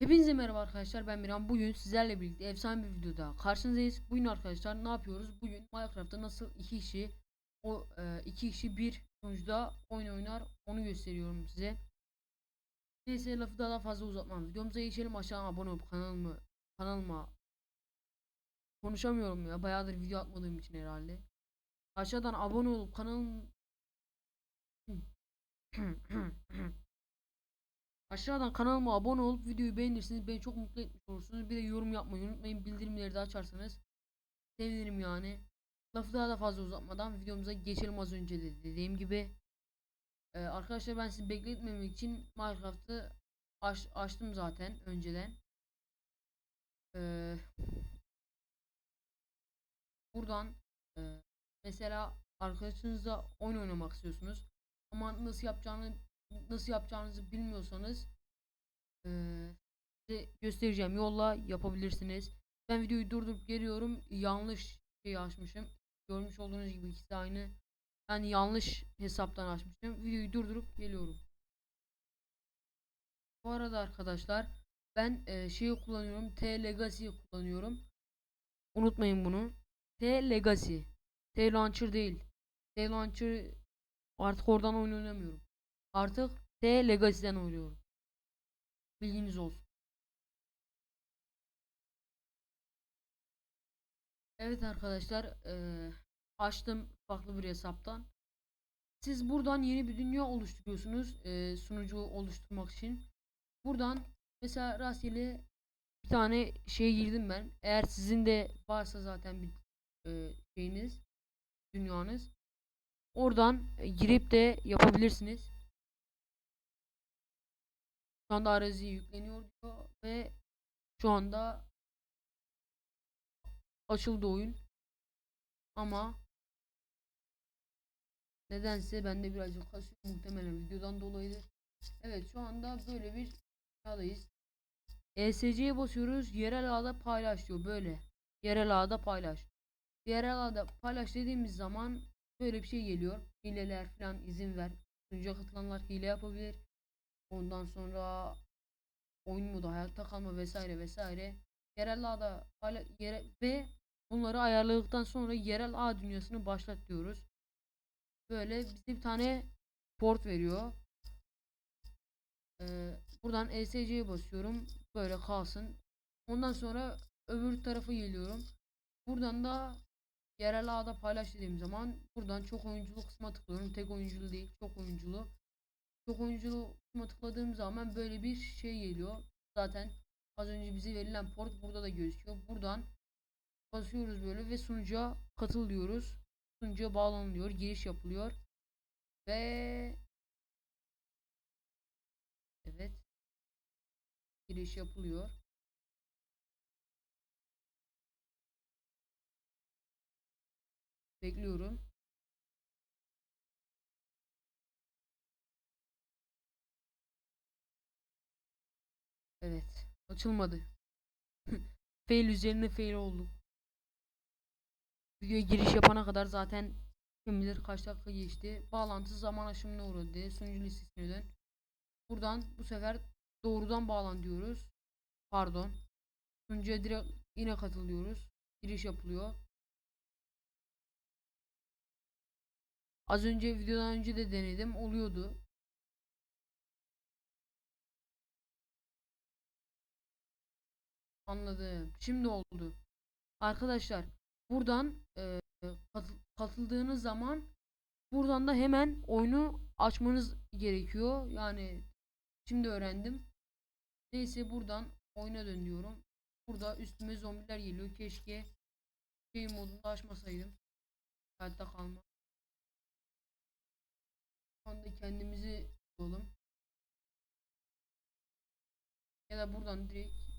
Hepinize merhaba arkadaşlar ben Miran bugün sizlerle birlikte efsane bir videoda karşınızdayız bugün arkadaşlar ne yapıyoruz bugün Minecraft'ta nasıl iki kişi o e, iki kişi bir sonuçta oyun oynar onu gösteriyorum size neyse lafı daha da fazla uzatmam videomuza geçelim aşağıdan abone olup kanalıma kanalıma konuşamıyorum ya bayağıdır video atmadığım için herhalde aşağıdan abone olup kanalım Aşağıdan kanalıma abone olup videoyu beğenirsiniz. Beni çok mutlu etmiş olursunuz. Bir de yorum yapmayı unutmayın. Bildirimleri de açarsanız sevinirim yani. Lafı daha da fazla uzatmadan videomuza geçelim az önce de dediğim gibi. Ee, arkadaşlar ben sizi bekletmemek için Minecraft'ı aç, açtım zaten önceden. Ee, buradan e, mesela arkadaşınızla oyun oynamak istiyorsunuz. Ama nasıl yapacağını nasıl yapacağınızı bilmiyorsanız eee, size göstereceğim yolla yapabilirsiniz. Ben videoyu durdurup geliyorum. Yanlış şey açmışım. Görmüş olduğunuz gibi ikisi aynı. Yani yanlış hesaptan açmışım. Videoyu durdurup geliyorum. Bu arada arkadaşlar ben eee, şeyi kullanıyorum. T Legacy'yi kullanıyorum. Unutmayın bunu. T Legacy. T Launcher değil. T Launcher artık oradan oyun oynamıyorum. Artık T Legacy'den oynuyorum. Bilginiz olsun. Evet arkadaşlar eee, açtım farklı bir hesaptan. Siz buradan yeni bir dünya oluşturuyorsunuz eee, sunucu oluşturmak için. Buradan mesela rastgele bir tane şey girdim ben. Eğer sizin de varsa zaten bir eee, şeyiniz dünyanız oradan e, girip de yapabilirsiniz. Şu anda arazi yükleniyor diyor ve şu anda açıldı oyun. Ama nedense bende birazcık kasıyor muhtemelen videodan dolayıdır. Evet şu anda böyle bir çağdayız. ESC'ye basıyoruz. Yerel ağda paylaş diyor böyle. Yerel ağda paylaş. Yerel ağda paylaş dediğimiz zaman böyle bir şey geliyor. Hileler falan izin ver. Sunucuya katılanlar hile yapabilir. Ondan sonra oyun modu hayatta kalma vesaire vesaire. Yerel ağda yere ve bunları ayarladıktan sonra yerel ağ dünyasını başlat diyoruz. Böyle bize bir tane port veriyor. Ee, buradan ESC'ye basıyorum. Böyle kalsın. Ondan sonra öbür tarafa geliyorum. Buradan da yerel ağda paylaş dediğim zaman buradan çok oyunculu kısma tıklıyorum. Tek oyunculu değil, çok oyunculu. Çok oyunculu kısma tıkladığım zaman böyle bir şey geliyor. Zaten az önce bize verilen port burada da gözüküyor. Buradan basıyoruz böyle ve sunucuya katıl diyoruz. Sunucuya bağlanılıyor, giriş yapılıyor. Ve evet giriş yapılıyor. Bekliyorum. Evet. Açılmadı. fail üzerine fail oldu. Videoya giriş yapana kadar zaten kim bilir kaç dakika geçti. Bağlantı zaman aşımına uğradı. Sunucu listesine dön. Buradan bu sefer doğrudan bağlan diyoruz. Pardon. Sunucuya direkt yine katılıyoruz. Giriş yapılıyor. Az önce videodan önce de denedim. Oluyordu. Anladım. Şimdi oldu. Arkadaşlar buradan e, katı- katıldığınız zaman buradan da hemen oyunu açmanız gerekiyor. Yani şimdi öğrendim. Neyse buradan oyuna dön. Burada üstüme zombiler geliyor. Keşke şey modunda açmasaydım. Hayatta kalma. Şu anda kendimizi bulalım. Ya da buradan direkt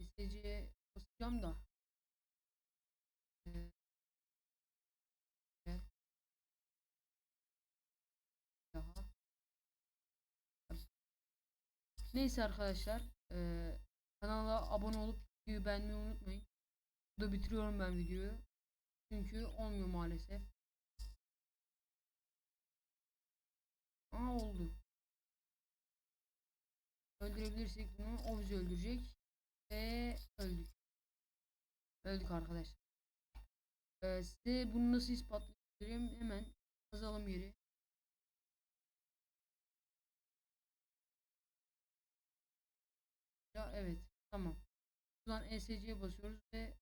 SC'ye basacağım da. Neyse arkadaşlar. eee, kanala abone olup videoyu beğenmeyi unutmayın. Burada bitiriyorum ben videoyu. Çünkü olmuyor maalesef. Aa oldu. Öldürebilirsek bunu o bizi öldürecek. Ve öldük. Öldük arkadaşlar. Ee, size bunu nasıl ispatlayabilirim? Hemen yazalım yeri. Ya evet. Tamam. Buradan ESC'ye basıyoruz ve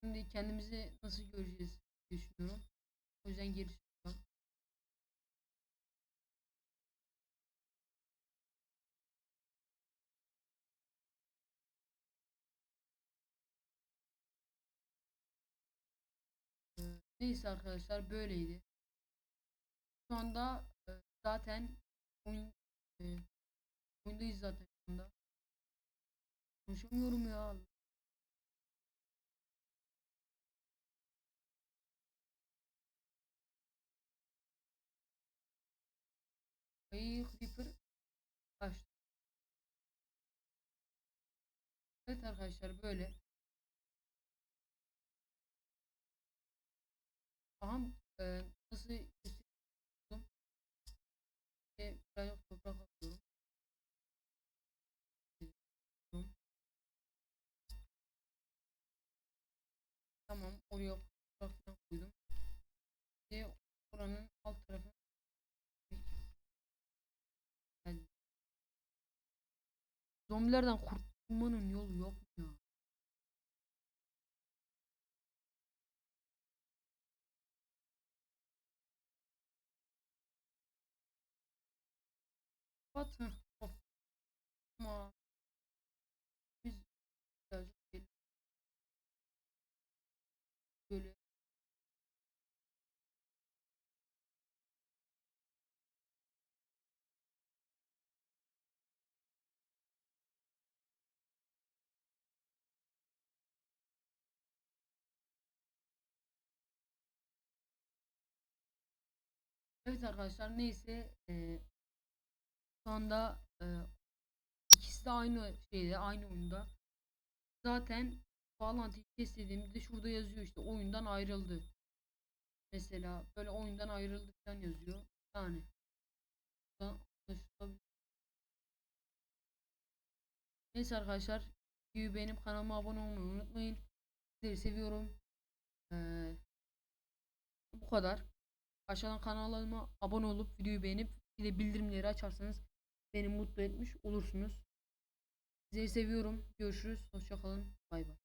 şimdi kendimizi nasıl göreceğiz düşünüyorum. O yüzden geri Neyse arkadaşlar böyleydi. Şu anda e, zaten oyun e, oyundayız zaten şu anda. Konuşamıyorum ya. Ay Creeper kaçtı. Evet arkadaşlar böyle. Tamam. E, nasıl göstereyim? Ve birazcık toprak alıyorum. Tamam oraya toprak koydum. Ve oranın alt tarafına geldim. Zombilerden kurtulmanın yolu yok mu ya? Heh, of. Gel- böyle Evet arkadaşlar neyse eee, şu anda eee, ikisi de aynı şeyde aynı oyunda. Zaten bağlantıyı kes dediğimde şurada yazıyor işte oyundan ayrıldı. Mesela böyle oyundan ayrıldı falan yazıyor. Yani. Neyse arkadaşlar videoyu beğenip kanalıma abone olmayı unutmayın. Sizleri seviyorum. Eee, bu kadar. Aşağıdan kanalıma abone olup videoyu beğenip bir de bildirimleri açarsanız beni mutlu etmiş olursunuz. Sizleri seviyorum. Görüşürüz. Hoşçakalın. Bay bay.